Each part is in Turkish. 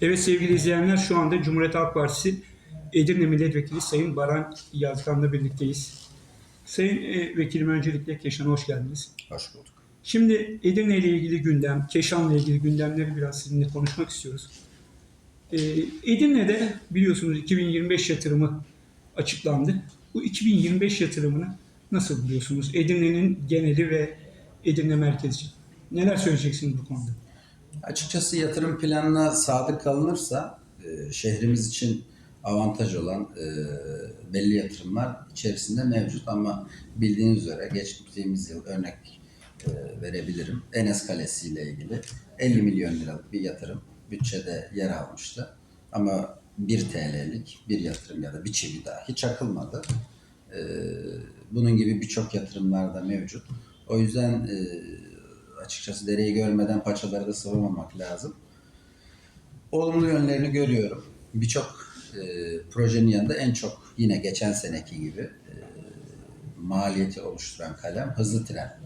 Evet sevgili izleyenler şu anda Cumhuriyet Halk Partisi Edirne Milletvekili Sayın Baran Yazgan'la birlikteyiz. Sayın e, Vekilim öncelikle Keşan'a hoş geldiniz. Hoş bulduk. Şimdi Edirne ile ilgili gündem, Keşan'la ilgili gündemleri biraz sizinle konuşmak istiyoruz. Ee, Edirne'de biliyorsunuz 2025 yatırımı açıklandı. Bu 2025 yatırımını nasıl buluyorsunuz? Edirne'nin geneli ve Edirne merkezi. Neler söyleyeceksiniz bu konuda? Açıkçası yatırım planına sadık kalınırsa e, şehrimiz için avantaj olan e, belli yatırımlar içerisinde mevcut ama bildiğiniz üzere geçtiğimiz yıl örnek e, verebilirim. Enes Kalesi ile ilgili 50 milyon liralık bir yatırım bütçede yer almıştı. Ama 1 TL'lik bir yatırım ya da bir çivi dahi çakılmadı. E, bunun gibi birçok yatırımlar da mevcut. O yüzden açıkçası dereyi görmeden paçaları da sıvamamak lazım. Olumlu yönlerini görüyorum. Birçok e, projenin yanında en çok yine geçen seneki gibi e, maliyeti oluşturan kalem hızlı tren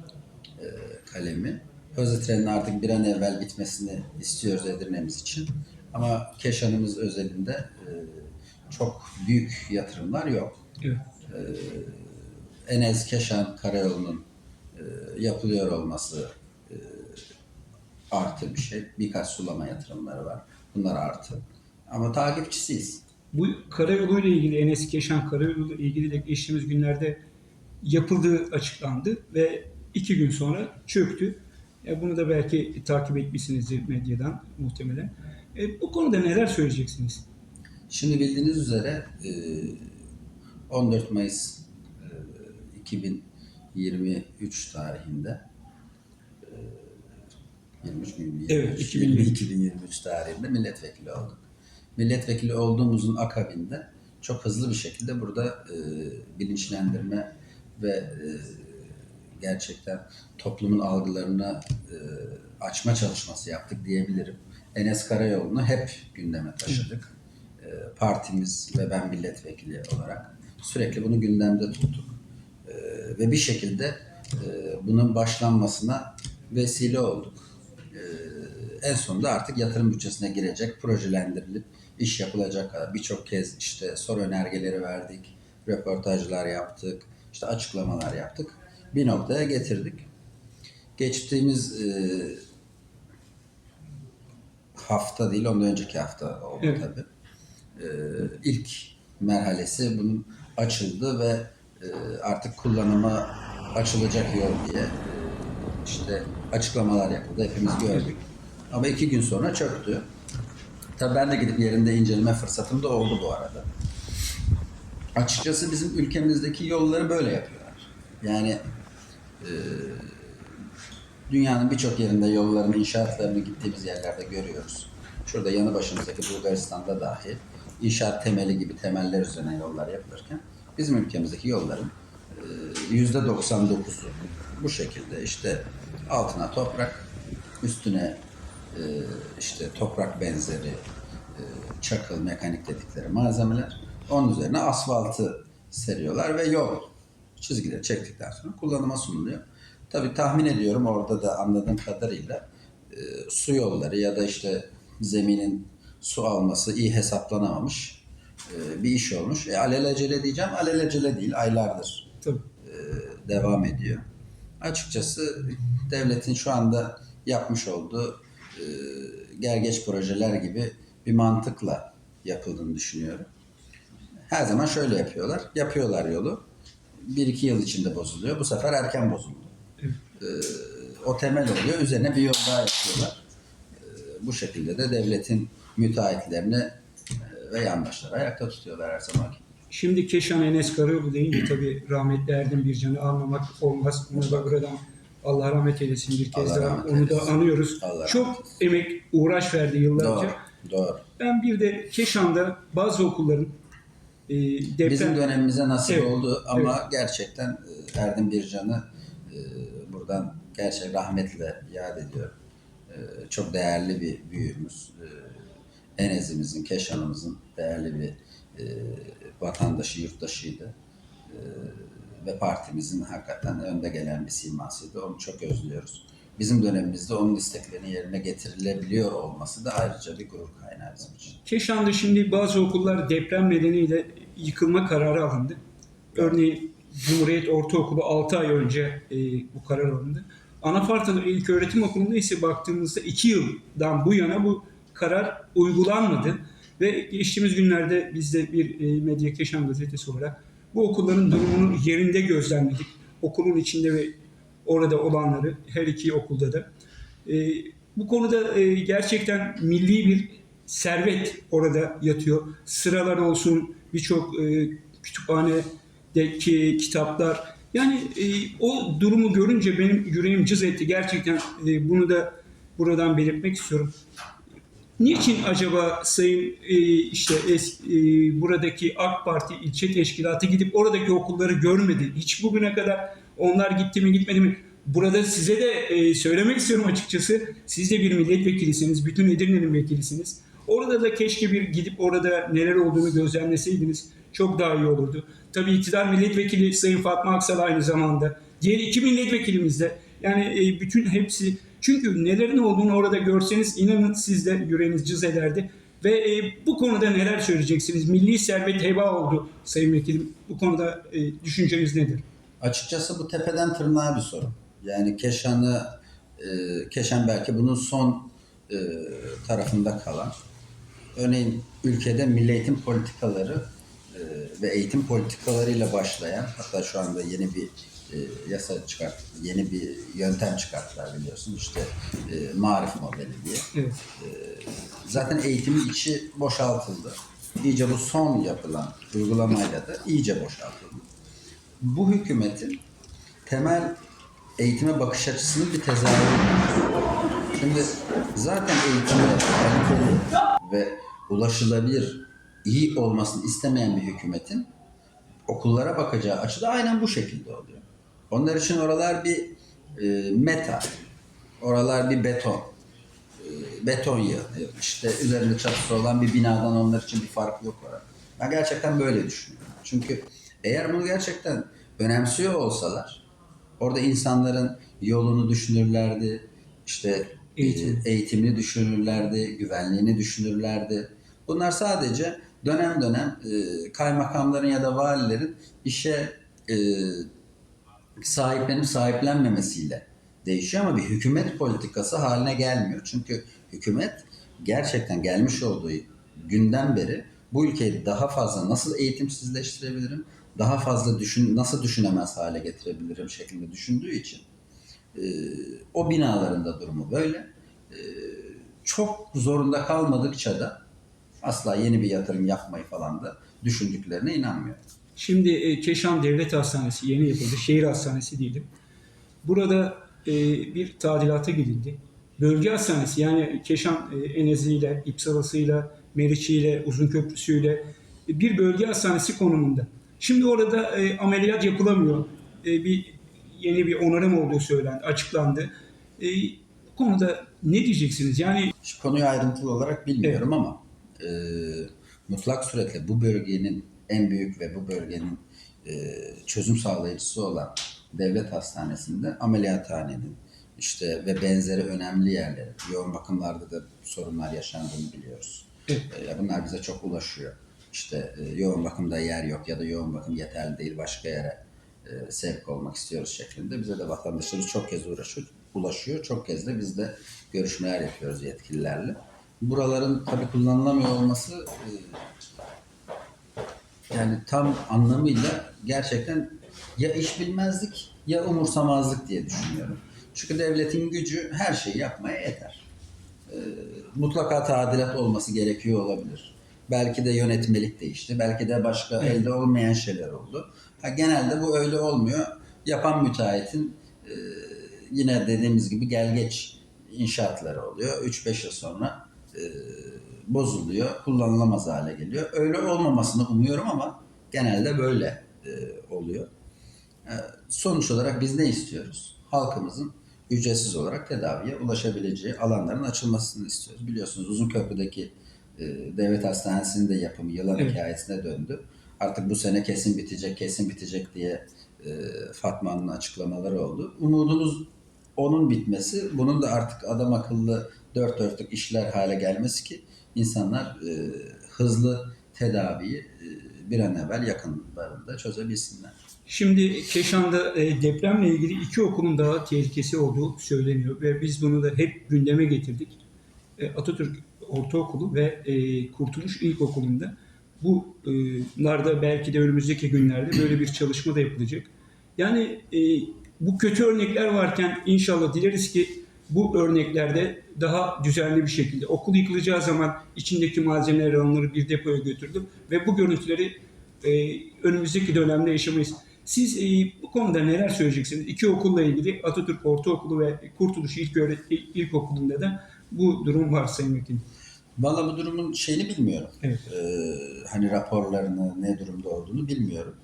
e, kalemi. Hızlı trenin artık bir an evvel bitmesini istiyoruz Edirne'miz için. Ama Keşan'ımız özelinde e, çok büyük yatırımlar yok. Evet. Enez Keşan Karayolu'nun e, yapılıyor olması e, artı bir şey. Birkaç sulama yatırımları var. Bunlar artı. Ama takipçisiyiz. Bu karayolu ile ilgili Enes Keşan karayolu ile ilgili de geçtiğimiz günlerde yapıldığı açıklandı ve iki gün sonra çöktü. E, bunu da belki takip etmişsinizdir medyadan muhtemelen. E, bu konuda neler söyleyeceksiniz? Şimdi bildiğiniz üzere e, 14 Mayıs e, 2023 tarihinde e, 23 mü? 23, Evet, 2020, 2023. 2023 tarihinde milletvekili olduk. Milletvekili olduğumuzun akabinde çok hızlı bir şekilde burada e, bilinçlendirme ve e, gerçekten toplumun algılarını e, açma çalışması yaptık diyebilirim. Enes Karayolu'nu hep gündeme taşıdık. E, partimiz ve ben milletvekili olarak sürekli bunu gündemde tuttuk. E, ve bir şekilde e, bunun başlanmasına vesile olduk. En sonunda artık yatırım bütçesine girecek, projelendirilip iş yapılacak kadar birçok kez işte soru önergeleri verdik, röportajlar yaptık, işte açıklamalar yaptık. Bir noktaya getirdik. Geçtiğimiz e, hafta değil, ondan önceki hafta oldu Evet. tabii. E, ilk merhalesi bunun açıldı ve e, artık kullanıma açılacak yol diye işte açıklamalar yapıldı. Hepimiz gördük. Ama iki gün sonra çöktü. Tabii ben de gidip yerinde inceleme fırsatım da oldu bu arada. Açıkçası bizim ülkemizdeki yolları böyle yapıyorlar. Yani e, dünyanın birçok yerinde yolların inşaatlarını gittiğimiz yerlerde görüyoruz. Şurada yanı başımızdaki Bulgaristan'da dahi inşaat temeli gibi temeller üzerine yollar yapılırken bizim ülkemizdeki yolların e, yüzde 99'u bu şekilde işte altına toprak, üstüne işte toprak benzeri e, çakıl, mekanik dedikleri malzemeler. Onun üzerine asfaltı seriyorlar ve yol çizgileri çektikten sonra kullanıma sunuluyor. Tabii tahmin ediyorum orada da anladığım kadarıyla e, su yolları ya da işte zeminin su alması iyi hesaplanamamış e, bir iş olmuş. E, alelacele diyeceğim, alelacele değil, aylardır Tabii. devam ediyor. Açıkçası devletin şu anda yapmış olduğu e, gergeç projeler gibi bir mantıkla yapıldığını düşünüyorum. Her zaman şöyle yapıyorlar. Yapıyorlar yolu. Bir iki yıl içinde bozuluyor. Bu sefer erken bozuldu. E, o temel oluyor. Üzerine bir yol daha yapıyorlar. E, bu şekilde de devletin müteahhitlerini e, ve yandaşları ayakta tutuyorlar her zaman. Şimdi Keşan Enes Karayolu deyince tabii rahmetli Erdem Bircan'ı anmamak olmaz. Onu da buradan Allah rahmet eylesin bir kez Allah daha rahmet onu da eylesin. anıyoruz. Allah Çok rahmet emek, uğraş verdi yıllarca. Doğru. Doğru. Ben bir de Keşan'da bazı okulların e, deprem... Bizim dönemimize nasip Evet, oldu ama gerçekten e, Erdem Bircan'ı e, buradan gerçek rahmetle yad ediyorum. E, çok değerli bir büyüğümüz. E, Enez'imizin, Keşan'ımızın değerli bir e, vatandaşı, yurttaşıydı. E, ve partimizin hakikaten önde gelen bir simasıydı. Onu çok özlüyoruz. bizim dönemimizde onun isteklerinin yerine getirilebiliyor olması da ayrıca bir gurur kaynağı bizim için. Keşan'da şimdi bazı okullar deprem nedeniyle yıkılma kararı alındı. Örneğin Cumhuriyet Ortaokulu 6 ay önce e, bu karar alındı. Anafartalı İlköğretim Okulu'nda ise baktığımızda 2 yıldan bu yana bu karar uygulanmadı. Ve geçtiğimiz günlerde biz de bir e, Medya Keşan gazetesi olarak bu okulların durumunu yerinde gözlemledik. Okulun içinde ve orada olanları her iki okulda da. E, bu konuda e, gerçekten milli bir servet orada yatıyor. Sıralar olsun, birçok e, kütüphanedeki kitaplar. Yani e, o durumu görünce benim yüreğim cız etti. Gerçekten e, bunu da buradan belirtmek istiyorum. Niçin acaba Sayın e, işte es, e, buradaki AK Parti ilçe teşkilatı gidip oradaki okulları görmedi? Hiç bugüne kadar onlar gitti mi gitmedi mi? Burada size de e, söylemek istiyorum açıkçası. Siz de bir milletvekilisiniz, bütün Edirne'nin vekilisiniz. Orada da keşke bir gidip orada neler olduğunu gözlemleseydiniz çok daha iyi olurdu. Tabii iktidar milletvekili Sayın Fatma Aksal aynı zamanda. Diğer iki milletvekilimiz de. Yani e, bütün hepsi çünkü nelerin olduğunu orada görseniz inanın siz de yüreğiniz cız ederdi. Ve e, bu konuda neler söyleyeceksiniz? Milli servet heba oldu Sayın Vekilim. Bu konuda e, düşünceniz nedir? Açıkçası bu tepeden tırnağa bir sorun. Yani Keşan'ı, e, Keşan belki bunun son e, tarafında kalan. Örneğin ülkede milli eğitim politikaları e, ve eğitim politikalarıyla başlayan, hatta şu anda yeni bir e, yasa çıkart, yeni bir yöntem çıkarttılar biliyorsun. İşte e, marif modeli diye. Evet. Zaten eğitimin içi boşaltıldı. İyice bu son yapılan uygulamayla da iyice boşaltıldı. Bu hükümetin temel eğitime bakış açısının bir tezahürü. Şimdi zaten eğitime kaliteli ve ulaşılabilir, iyi olmasını istemeyen bir hükümetin okullara bakacağı açı da aynen bu şekilde oluyor. Onlar için oralar bir e, meta, oralar bir beton e, beton yığını. İşte üzerinde çatısı olan bir binadan onlar için bir fark yok orada. Ben gerçekten böyle düşünüyorum. Çünkü eğer bunu gerçekten önemsiyor olsalar orada insanların yolunu düşünürlerdi, işte Eğitim. e, eğitimini düşünürlerdi, güvenliğini düşünürlerdi. Bunlar sadece dönem dönem e, kaymakamların ya da valilerin işe e, sahiplenip sahiplenmemesiyle değişiyor ama bir hükümet politikası haline gelmiyor. Çünkü hükümet gerçekten gelmiş olduğu günden beri bu ülkeyi daha fazla nasıl eğitimsizleştirebilirim, daha fazla düşün, nasıl düşünemez hale getirebilirim şeklinde düşündüğü için e, o binaların da durumu böyle. E, çok zorunda kalmadıkça da asla yeni bir yatırım yapmayı falan da düşündüklerine inanmıyorum. Şimdi e, Keşan Devlet Hastanesi yeni yapıldı. Şehir hastanesi diyelim. Burada e, bir tadilata gidildi. Bölge hastanesi yani Keşan e, Enezi'yle, İpsala'sıyla, Meriç'iyle, Uzunköprüsü'yle e, bir bölge hastanesi konumunda. Şimdi orada e, ameliyat yapılamıyor. E, bir yeni bir onarım olduğu söylendi, açıklandı. E, bu konuda ne diyeceksiniz? Yani Şu konuyu ayrıntılı olarak bilmiyorum ama e, mutlak suretle bu bölgenin en büyük ve bu bölgenin e, çözüm sağlayıcısı olan devlet hastanesinde ameliyathanenin işte ve benzeri önemli yerleri, yoğun bakımlarda da sorunlar yaşandığını biliyoruz. Evet. E, bunlar bize çok ulaşıyor. İşte e, yoğun bakımda yer yok ya da yoğun bakım yeterli değil başka yere e, sevk olmak istiyoruz şeklinde. Bize de vatandaşlarımız çok kez uğraşıyor, ulaşıyor. Çok kez de biz de görüşmeler yapıyoruz yetkililerle. Buraların tabii kullanılamıyor olması e, yani tam anlamıyla gerçekten ya iş bilmezlik ya umursamazlık diye düşünüyorum. Çünkü devletin gücü her şeyi yapmaya yeter. E, mutlaka tadilat olması gerekiyor olabilir. Belki de yönetmelik değişti. Belki de başka Evet. elde olmayan şeyler oldu. Ha, genelde bu öyle olmuyor. Yapan müteahhitin e, yine dediğimiz gibi gel geç inşaatları oluyor. 3-5 yıl sonra e, bozuluyor, kullanılamaz hale geliyor. Öyle olmamasını umuyorum ama genelde böyle e, oluyor. E, sonuç olarak biz ne istiyoruz? Halkımızın ücretsiz olarak tedaviye ulaşabileceği alanların açılmasını istiyoruz. Biliyorsunuz Uzunköprü'deki e, devlet hastanesinin de yapımı yılan Evet. hikayesine döndü. Artık bu sene kesin bitecek, kesin bitecek diye e, Fatma'nın açıklamaları oldu. Umudumuz onun bitmesi, bunun da artık adam akıllı dört dörtlük işler hale gelmesi ki insanlar e, hızlı tedaviyi e, bir an evvel yakınlarında çözebilsinler. Şimdi Keşan'da e, depremle ilgili iki okulun daha tehlikesi olduğu söyleniyor ve biz bunu da hep gündeme getirdik. E, Atatürk Ortaokulu ve e, Kurtuluş İlkokulu'nda bunlarda belki de önümüzdeki günlerde böyle bir çalışma da yapılacak. Yani e, bu kötü örnekler varken inşallah dileriz ki bu örneklerde daha düzenli bir şekilde okul yıkılacağı zaman içindeki malzemeler alınır bir depoya götürülür ve bu görüntüleri e, önümüzdeki dönemde yaşamayız. Siz e, bu konuda neler söyleyeceksiniz? İki okulla ilgili Atatürk Ortaokulu ve Kurtuluş İlköğret- İlkokulu'nda da bu durum var Sayın Vekilim. Valla bu durumun şeyini bilmiyorum. Evet. Ee, hani raporlarını, ne durumda olduğunu bilmiyorum.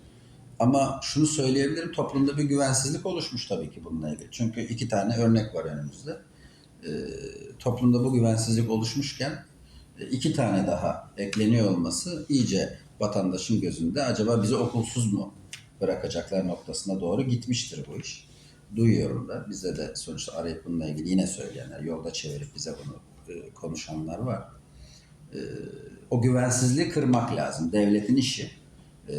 Ama şunu söyleyebilirim, toplumda bir güvensizlik oluşmuş tabii ki bununla ilgili. Çünkü iki tane örnek var önümüzde. Ee, toplumda bu güvensizlik oluşmuşken e, iki tane daha ekleniyor olması iyice vatandaşın gözünde acaba bizi okulsuz mu bırakacaklar noktasına doğru gitmiştir bu iş. Duyuyorum da bize de sonuçta arayıp bununla ilgili yine söyleyenler, yolda çevirip bize bunu e, konuşanlar var. E, o güvensizliği kırmak lazım. Devletin işi. E,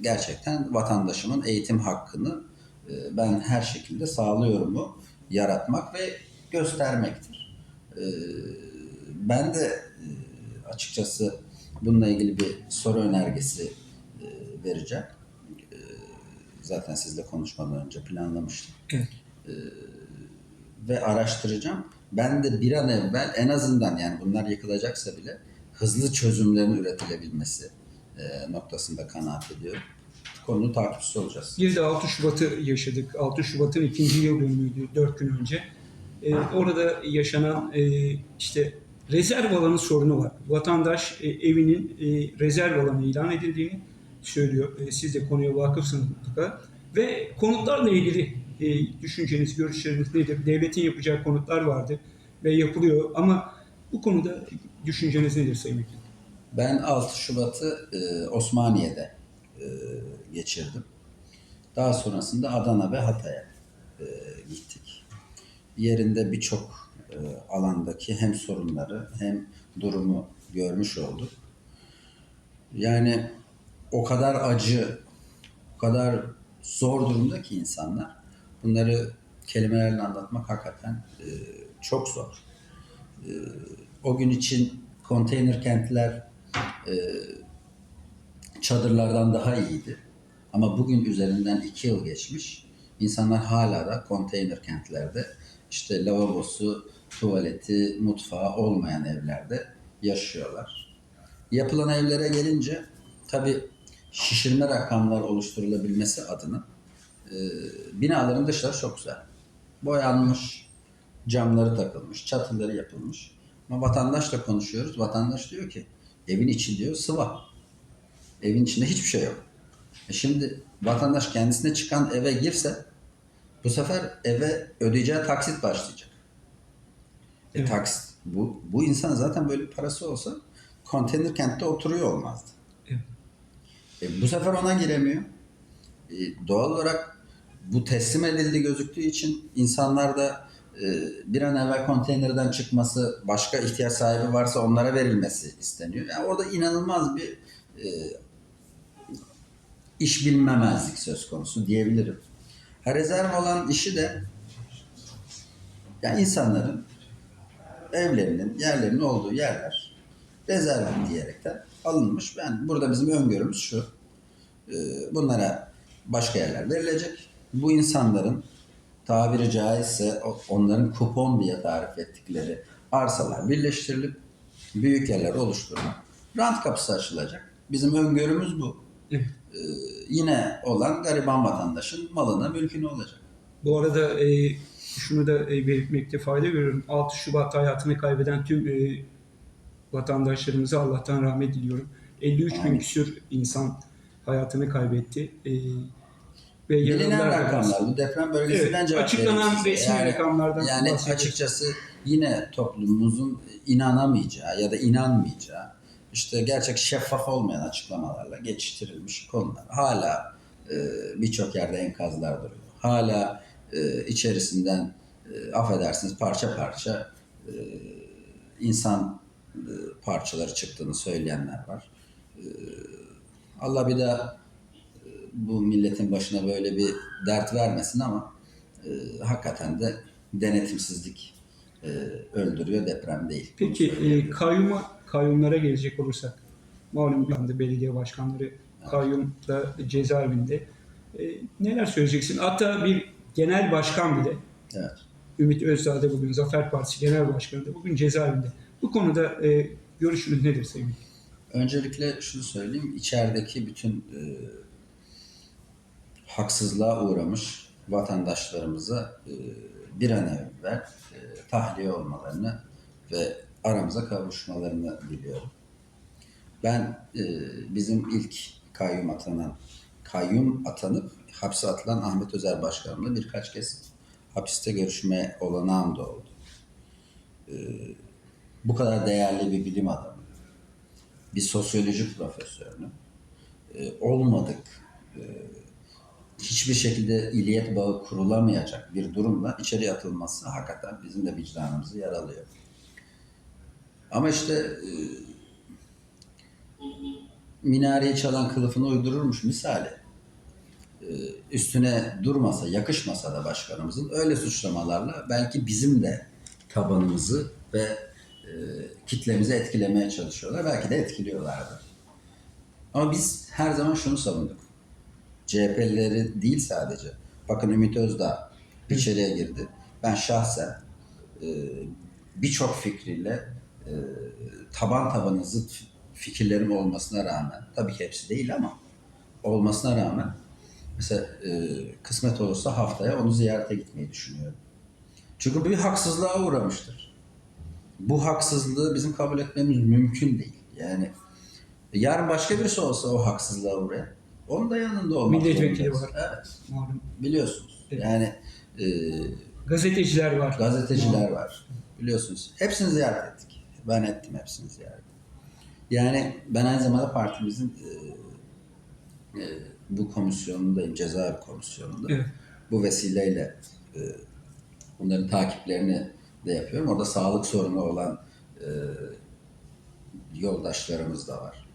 gerçekten vatandaşımın eğitim hakkını e, ben her şekilde sağlıyorum mu yaratmak ve göstermektir. E, ben de e, açıkçası bununla ilgili bir soru önergesi e, vereceğim. E, zaten sizle konuşmadan önce planlamıştım. Evet. Ve araştıracağım. Ben de bir an evvel en azından yani bunlar yıkılacaksa bile hızlı çözümlerin üretilebilmesi e, noktasında kanaat ediyorum. Konunun takipçisi olacağız. Bir de 6 Şubat'ı yaşadık. 6 Şubat'ın ikinci yıl dönümüydü 4 gün önce. Ee, orada yaşanan e, işte rezerv alanı sorunu var. Vatandaş e, evinin e, rezerv alanı ilan edildiğini söylüyor. E, siz de konuya vakıfsınız mutlaka. Ve konutlarla ilgili e, düşünceniz, görüşleriniz nedir? Devletin yapacağı konutlar vardı ve yapılıyor ama bu konuda düşünceniz nedir Sayın Vekilim? Ben 6 Şubat'ı e, Osmaniye'de e, geçirdim. Daha sonrasında Adana ve Hatay'a e, gittik. Yerinde birçok e, alandaki hem sorunları hem durumu görmüş olduk. Yani o kadar acı, o kadar zor durumda ki insanlar. Bunları kelimelerle anlatmak hakikaten e, çok zor. E, o gün için konteyner kentler e, çadırlardan daha iyiydi. Ama bugün üzerinden iki yıl geçmiş. İnsanlar hala da konteyner kentlerde işte lavabosu, tuvaleti, mutfağı olmayan evlerde yaşıyorlar. Yapılan evlere gelince tabi şişirme rakamlar oluşturulabilmesi adına e, binaların dışları çok güzel. Boyanmış, camları takılmış, çatıları yapılmış. Ama vatandaşla konuşuyoruz. Vatandaş diyor ki evin içi diyor sıva. Evin içinde hiçbir şey yok. E şimdi vatandaş kendisine çıkan eve girse bu sefer eve ödeyeceği taksit başlayacak. E, Evet. taksit bu bu insan zaten böyle bir parası olsa konteyner kentte oturuyor olmazdı. Evet. E, bu sefer ona giremiyor. E, doğal olarak bu teslim edildi gözüktüğü için insanlar da bir an evvel konteynerden çıkması, başka ihtiyaç sahibi varsa onlara verilmesi isteniyor. Yani orada inanılmaz bir e, iş bilmemezlik söz konusu diyebilirim. Ha, rezerv olan işi de yani insanların evlerinin, yerlerinin olduğu yerler rezerv diyerekten alınmış. Ben burada bizim öngörümüz şu. e, Bunlara başka yerler verilecek. Bu insanların tabiri caizse onların kupon diye tarif ettikleri arsalar birleştirilip büyük yerler oluşturulup rant kapısı açılacak. Bizim öngörümüz bu. Evet. Ee, yine olan gariban vatandaşın malına, mülküne olacak. Bu arada e, şunu da e, belirtmekte fayda görüyorum. 6 Şubat'ta hayatını kaybeden tüm e, vatandaşlarımıza Allah'tan rahmet diliyorum. 53 bin Amin. küsür insan hayatını kaybetti. E, ve Bilinen rakamlar, bu deprem bölgesinden Evet, cevap açıklanan resmi rakamlardan Yani açıkçası yine toplumumuzun inanamayacağı ya da inanmayacağı işte gerçek şeffaf olmayan açıklamalarla geçiştirilmiş konular. Hala e, birçok yerde enkazlar duruyor. Hala e, içerisinden e, affedersiniz parça parça e, insan e, parçaları çıktığını söyleyenler var. E, Allah bir daha bu milletin başına böyle bir dert vermesin ama e, hakikaten de denetimsizlik e, öldürüyor deprem değil. Peki e, kayyuma, kayyumlara gelecek olursak, malum bir anda belediye başkanları kayyum da cezaevinde. E, neler söyleyeceksin? Hatta bir genel başkan bile, evet. Ümit Özdağ bugün Zafer Partisi Genel Başkanı da bugün cezaevinde. Bu konuda e, görüşünüz nedir sevgili? Öncelikle şunu söyleyeyim. içerideki bütün e, haksızlığa uğramış vatandaşlarımıza e, bir an evvel e, tahliye olmalarını ve aramıza kavuşmalarını diliyorum. Ben e, bizim ilk kayyum atanan, kayyum atanıp hapse atılan Ahmet Özer Başkanımla birkaç kez hapiste görüşme olanağım da oldu. E, bu kadar değerli bir bilim adamı, bir sosyoloji profesörünü e, olmadık, e, hiçbir şekilde iliyet bağı kurulamayacak bir durumla içeri atılması hakikaten bizim de vicdanımızı yaralıyor. Ama işte e, minareyi çalan kılıfını uydururmuş misali. E, üstüne durmasa, yakışmasa da başkanımızın öyle suçlamalarla belki bizim de tabanımızı ve e, kitlemizi etkilemeye çalışıyorlar. Belki de etkiliyorlardı. Ama biz her zaman şunu savunduk. CHP'lileri değil sadece. Bakın Ümit Özdağ içeriye girdi. Ben şahsen e, birçok fikriyle e, taban tabana zıt fikirlerim olmasına rağmen, tabii ki hepsi değil ama olmasına rağmen mesela e, kısmet olursa haftaya onu ziyarete gitmeyi düşünüyorum. Çünkü bir haksızlığa uğramıştır. Bu haksızlığı bizim kabul etmemiz mümkün değil. Yani yarın başka birisi olsa o haksızlığa uğrayan, onun da yanında olmak Milletvekili zorundayız. var. Evet, Malum biliyorsunuz. Evet. Yani e, gazeteciler var. gazeteciler var. Biliyorsunuz. Hepsini ziyaret ettik. Ben ettim hepsini ziyaret. Yani ben aynı zamanda partimizin e, e, bu komisyonundayım, cezaevi komisyonunda. Evet. Bu vesileyle e, bunların takiplerini de yapıyorum. Orada sağlık sorunu olan e, yoldaşlarımız da var.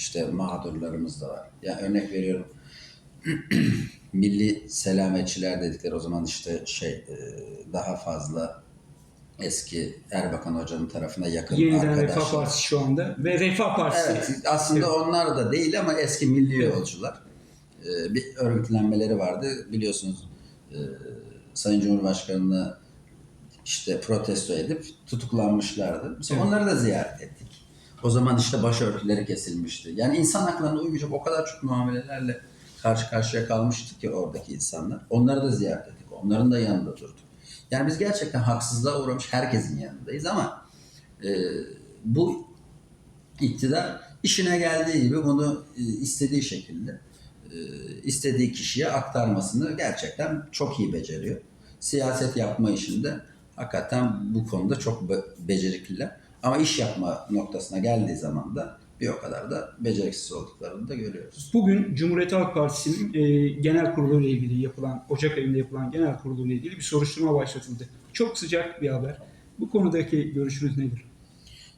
İşte mağdurlarımız da var. Yani örnek veriyorum milli selametçiler dedikleri o zaman işte şey e, daha fazla eski Erbakan Hoca'nın tarafına yakın Yeniden arkadaşlar. Refah Partisi şu anda ve Refah Partisi. Evet, aslında Evet. onlar da değil ama eski milli yolcular. Ee, bir örgütlenmeleri vardı. Biliyorsunuz e, Sayın Cumhurbaşkanı'nı işte protesto edip tutuklanmışlardı. Biz Evet. onları da ziyaret ettik. O zaman işte başörtüleri kesilmişti. Yani insan haklarına uymayacak o kadar çok muamelelerle karşı karşıya kalmıştı ki oradaki insanlar. Onları da ziyaret ettik. Onların da yanında durduk. Yani biz gerçekten haksızlığa uğramış herkesin yanındayız ama e, bu iktidar işine geldiği gibi bunu e, istediği şekilde e, istediği kişiye aktarmasını gerçekten çok iyi beceriyor. Siyaset yapma işinde hakikaten bu konuda çok be- becerikliler. Ama iş yapma noktasına geldiği zaman da bir o kadar da beceriksiz olduklarını da görüyoruz. Bugün Cumhuriyet Halk Partisi'nin e, genel kurulu ile ilgili yapılan, Ocak ayında yapılan genel kurulu ile ilgili bir soruşturma başlatıldı. Çok sıcak bir haber. Bu konudaki görüşünüz nedir?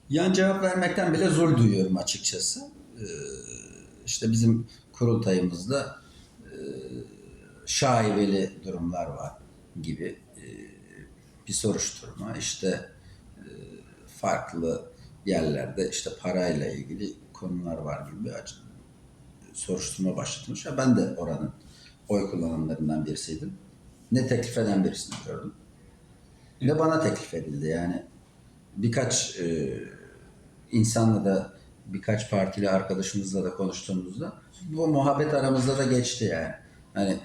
Yani cevap vermekten bile zor duyuyorum açıkçası. Ee, işte bizim kurultayımızda e, şaibeli durumlar var gibi e, bir soruşturma. İşte e, farklı yerlerde işte parayla ilgili konular var gibi bir soruşturma başlatılmış. Ya Ben de oranın oy kullananlarından birisiydim. Ne teklif eden birisini gördüm. Ne bana teklif edildi yani birkaç e, insanla da birkaç partili arkadaşımızla da konuştuğumuzda bu muhabbet aramızda da geçti yani. Hani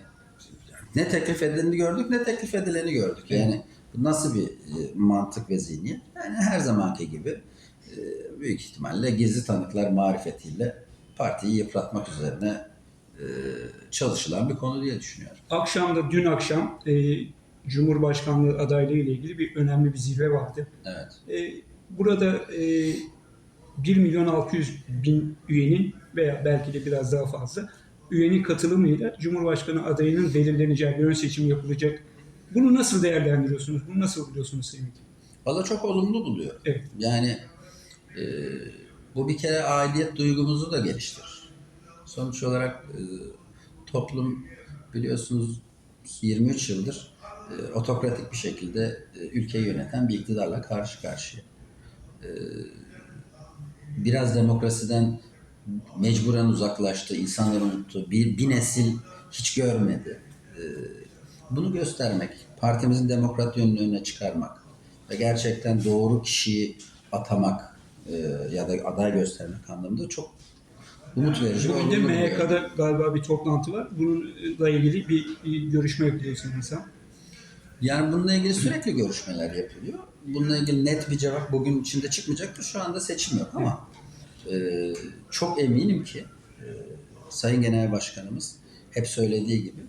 ne teklif edileni gördük ne teklif edileni gördük. Yani bu nasıl bir e, mantık ve zihniyet? Yani her zamanki gibi e, büyük ihtimalle gizli tanıklar marifetiyle partiyi yıpratmak üzerine e, çalışılan bir konu diye düşünüyorum. Akşam da dün akşam e, Cumhurbaşkanlığı adaylığı ile ilgili bir önemli bir zirve vardı. Evet. E, burada e, 1 milyon 600 bin üyenin veya belki de biraz daha fazla üyenin katılımıyla Cumhurbaşkanı adayının belirleneceği bir ön seçim yapılacak Bunu nasıl değerlendiriyorsunuz? Bunu nasıl buluyorsunuz Vekilim? Valla çok olumlu buluyor. Evet. Yani e, bu bir kere aidiyet duygumuzu da geliştirir. Sonuç olarak e, toplum biliyorsunuz 23 yıldır e, otokratik bir şekilde e, ülkeyi yöneten bir iktidarla karşı karşıya. E, biraz demokrasiden mecburen uzaklaştı, insanlar unuttu, bir, bir nesil hiç görmedi. E, bunu göstermek, partimizin demokrat yönünü öne çıkarmak ve gerçekten doğru kişiyi atamak e, ya da aday göstermek anlamında çok umut verici. ve Bugün de. MYK'da galiba bir toplantı var. Bununla ilgili bir, bir görüşme yapılıyor sanırsam. Yani bununla ilgili sürekli görüşmeler yapılıyor. Bununla ilgili net bir cevap bugün içinde çıkmayacaktır. Şu anda seçim yok ama e, çok eminim ki e, Sayın Genel Başkanımız hep söylediği gibi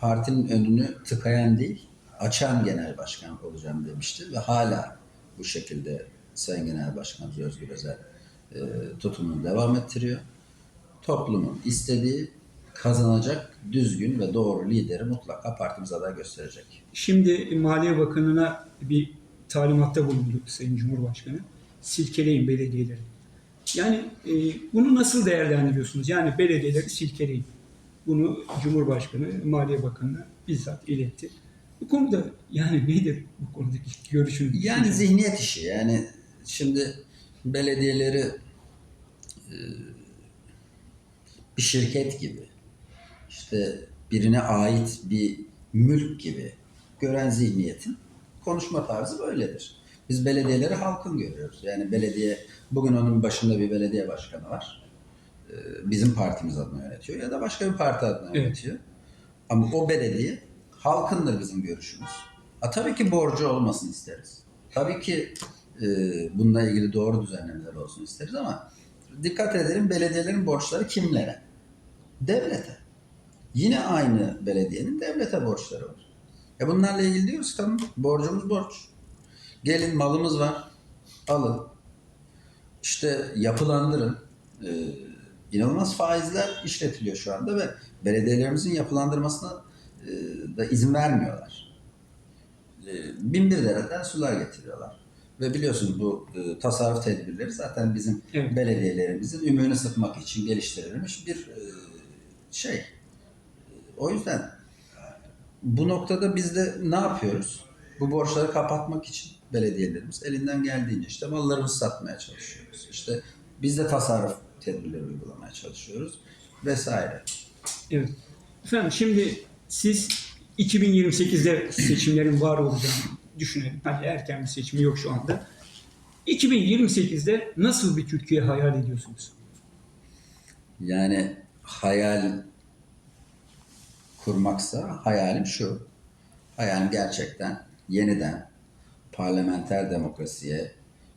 partinin önünü tıkayan değil, açan genel başkan olacağım demişti ve hala bu şekilde Sayın Genel Başkanımız Özgür Özel e, tutumunu devam ettiriyor. Toplumun istediği kazanacak düzgün ve doğru lideri mutlaka partimiz aday gösterecek. Şimdi Maliye Bakanı'na bir talimatta bulundu Sayın Cumhurbaşkanı. Silkeleyin belediyeleri. Yani e, bunu nasıl değerlendiriyorsunuz? Yani belediyeleri silkeleyin. Bunu Cumhurbaşkanı Maliye Bakanı'na bizzat iletti. Bu konuda yani nedir bu konudaki görüşünüz? Yani zihniyet işi. Yani şimdi belediyeleri e, bir şirket gibi işte birine ait bir mülk gibi gören zihniyetin konuşma tarzı böyledir. Biz belediyeleri halkın görüyoruz. Yani belediye bugün onun başında bir belediye başkanı var. E, Bizim partimiz adına yönetiyor ya da başka bir parti adına Evet. yönetiyor. Ama o belediye halkındır bizim görüşümüz. Ha, tabii ki borcu olmasını isteriz. Tabii ki e, bununla ilgili doğru düzenlemeler olsun isteriz ama dikkat edelim belediyelerin borçları kimlere? Devlete. Yine aynı belediyenin devlete borçları var. E bunlarla ilgili diyoruz tamam borcumuz borç. Gelin malımız var. Alın. İşte yapılandırın. E, inanılmaz faizler işletiliyor şu anda ve belediyelerimizin yapılandırmasına e, da izin vermiyorlar. E, bin bir dereden sular getiriyorlar. Ve biliyorsunuz bu e, tasarruf tedbirleri zaten bizim Evet. belediyelerimizin ümüğünü sıkmak için geliştirilmiş bir e, şey. O yüzden bu noktada biz de ne yapıyoruz? Bu borçları kapatmak için belediyelerimiz elinden geldiğince işte mallarımızı satmaya çalışıyoruz. İşte biz de tasarruf tedbirleri uygulamaya çalışıyoruz vesaire. Evet. Efendim şimdi siz 2028'de seçimlerin var olacağını düşünelim. Hani erken bir seçimi yok şu anda. 2028'de nasıl bir Türkiye hayal ediyorsunuz? Yani hayal kurmaksa hayalim şu. Hayalim gerçekten yeniden parlamenter demokrasiye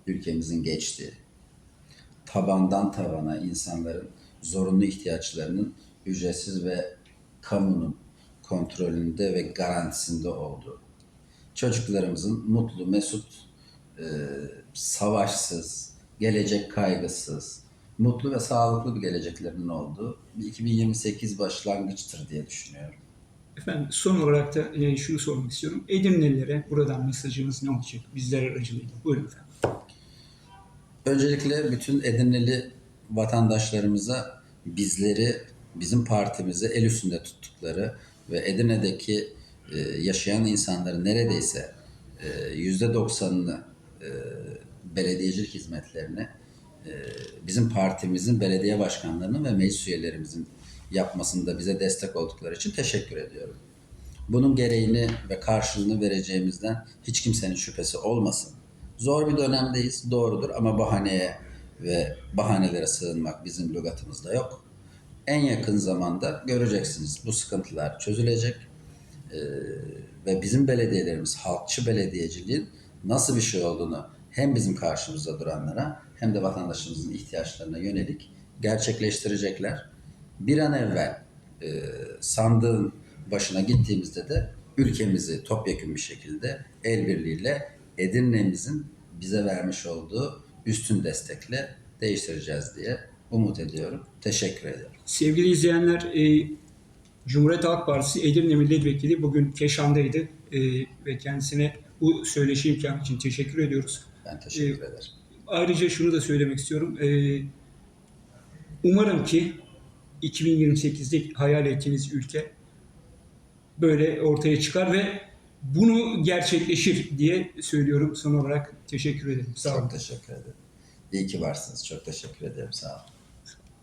ülkemizin geçtiği, tabandan tabana insanların zorunlu ihtiyaçlarının ücretsiz ve kamunun kontrolünde ve garantisinde olduğu, çocuklarımızın mutlu, mesut, e, savaşsız, gelecek kaygısız, mutlu ve sağlıklı bir geleceklerinin olduğu bir 2028 başlangıçtır diye düşünüyorum. Efendim son olarak da e, şunu sormak istiyorum. Edirnelilere buradan mesajınız ne olacak? Bizler aracılığıyla. Buyurun efendim. Öncelikle bütün Edirneli vatandaşlarımıza bizleri, bizim partimizi el üstünde tuttukları ve Edirne'deki e, yaşayan insanların neredeyse e, yüzde doksanını e, belediyecilik hizmetlerini e, bizim partimizin belediye başkanlarının ve meclis üyelerimizin yapmasında bize destek oldukları için teşekkür ediyorum. Bunun gereğini ve karşılığını vereceğimizden hiç kimsenin şüphesi olmasın. Zor bir dönemdeyiz, doğrudur ama bahaneye ve bahanelere sığınmak bizim lügatımızda yok. En yakın zamanda göreceksiniz bu sıkıntılar çözülecek Ee, ve bizim belediyelerimiz halkçı belediyeciliğin nasıl bir şey olduğunu hem bizim karşımızda duranlara hem de vatandaşımızın ihtiyaçlarına yönelik gerçekleştirecekler. Bir an evvel e, sandığın başına gittiğimizde de ülkemizi topyekun bir şekilde el birliğiyle Edirne'mizin bize vermiş olduğu üstün destekle değiştireceğiz diye umut ediyorum. Teşekkür ediyorum. Sevgili izleyenler, e, Cumhuriyet Halk Partisi Edirne Milletvekili bugün Keşan'daydı. e, ve kendisine bu söyleşi imkanı için teşekkür ediyoruz. Ben teşekkür ederim. Ayrıca şunu da söylemek istiyorum. Ee, umarım ki 2028'de hayal ettiğiniz ülke böyle ortaya çıkar ve bunu gerçekleşir diye söylüyorum. Son olarak teşekkür ederim. Sağ olun. Çok teşekkür ederim. İyi ki varsınız. Çok teşekkür ederim. Sağ olun.